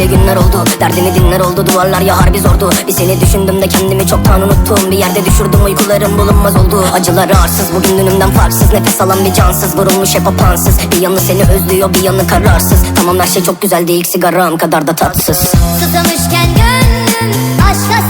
öyle günler oldu. Derdini dinler oldu. Duvarlar ya harbi zordu. Bir seni düşündüm de kendimi çoktan unuttum. Bir yerde düşürdüm uykularım bulunmaz oldu. Acıları arsız. Bugün dünümden farksız. Nefes alan bir cansız. Vurulmuş hep apansız Bir yanı seni özlüyor bir yanı kararsız. Tamam her şey çok güzel değil. Sigaram kadar da tatsız. Susamışken gönlüm aşka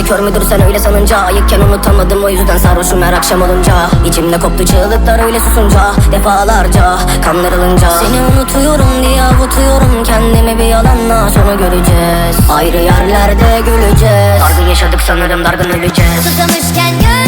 Yumansa kör müdür sen öyle sanınca. Ayıkken unutamadım o yüzden sarhoşum her akşam olunca. İçimde koptu çığlıklar öyle susunca. Defalarca kandırılınca Seni unutuyorum diye avutuyorum Kendimi bir yalanla. Sonu göreceğiz. Ayrı yerlerde güleceğiz. Dargın yaşadık sanırım dargın öleceğiz. Susamışken aşka